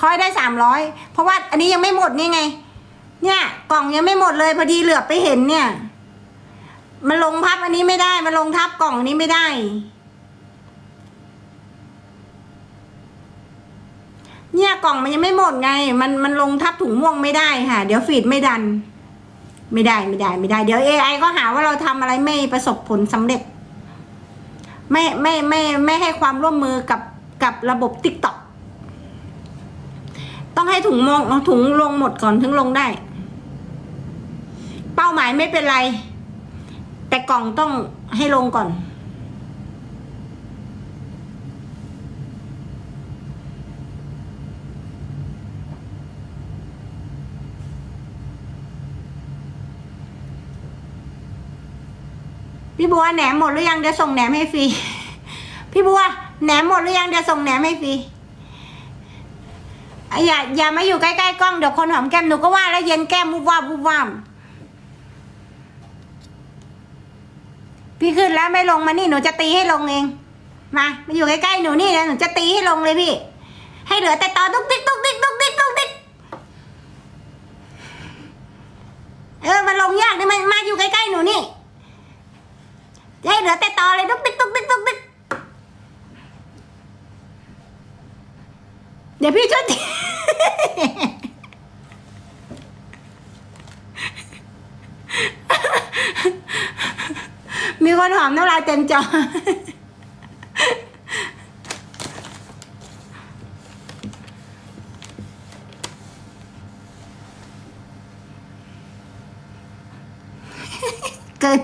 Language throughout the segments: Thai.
คอยได้สามร้อยเพราะว่าอันนี้ยังไม่หมดนี่ไง เนี่ย กล่องยังไม่หมดเลยพอดีเหลือไปเห็นเนี่ย มันลงพับอันนี้ไม่ได้ มันลงทับกล่องนี้ไม่ได้ เนี่ยกล่องมันยังไม่หมดไง มันมันลงทับถุงม่วงไม่ได้ค่ะ เดี๋ยวฟีดไม่ดัน ไม่ได้ไม่ได้ไม่ได้ เดี๋ยว AI ก็หาว่าเราทำอะไรไม่ประสบผลสำเร็จ ไม่ไม่ไม่ไม่ให้ความร่วมมือกับกับระบบ t ิ k t o k ต้องให้ถุงมงถุงลงหมดก่อนถึงลงได้ เป้าหมายไม่เป็นไร แต่กล่องต้องให้ลงก่อน พี่บัวแหนมหมดหรือยังเดี๋ยวส่งแหนมให้ฟรี พี่บัวแหนมหมดหรือยังเดี๋ยวส่งแหนมให้ฟรี อย่าอย่ามาอยู่ใกล้ๆกล้องเดี๋ยวคนหอมแก้มหนูก็ว่าแล้วเย็นแก้มวุบวาบวุบวาบพี่ขึ้นแล้วไม่ลงมานี่หนูจะตีให้ลงเอง มามาอยู่ใกล้ๆหนูนี่นะหนูจะตีให้ลงเลยพี่ ให้เหลือแต่ตอตุ๊กติ๊กตุ๊กติ๊กตุ๊กติ๊กตุ๊กติ๊กเออมันลงยากนี่มันมาอยู่ใกล้ๆหนูนี่ให้เหลือแต่ตอเลยตุ๊กติ๊กตุ๊กติ๊กตุ๊กติ๊กเดี๋ยวพี่ช่วยตีมีคนหอมน้ำลายเต็มจอเกิน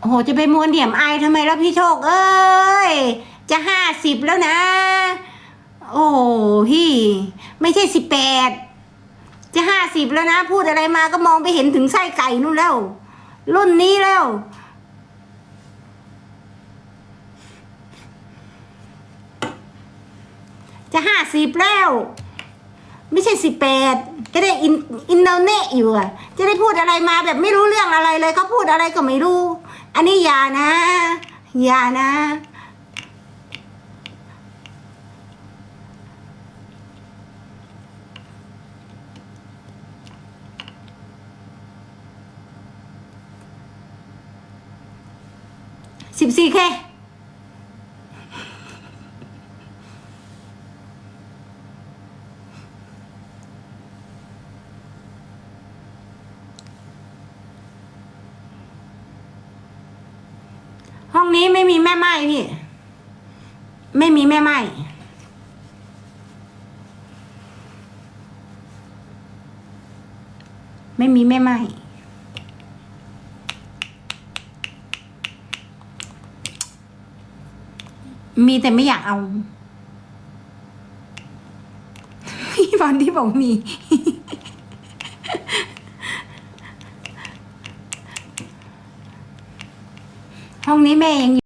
โอ้โหจะไปมวนเดี่ยมไอทำไมล่ะพี่โชค เอ้ย จะห้าสิบแล้วนะ โอ้พี่ ไม่ใช่สิบแปดจะห้าสิบแล้วนะ พูดอะไรมาก็มองไปเห็นถึงไส้ไก่นู่นแล้ว รุ่นนี้แล้ว จะห้าสิบแล้ว ไม่ใช่สิบแปดจะได้อินอินเทอร์เน็ตอยู่อะจะได้พูดอะไรมาแบบไม่รู้เรื่องอะไรเลยเขาพูดอะไรก็ไม่รู้ อันนี้อย่านะ อย่านะ สิบสี่เค่ ห้องนี้ไม่มีแม่ไม้พี่ ไม่มีแม่ไม้ไม่มีแม่ไม้มีแต่ไม่อยากเอาพี่บอลที่บอกมี ห้องนี้แม่ยัง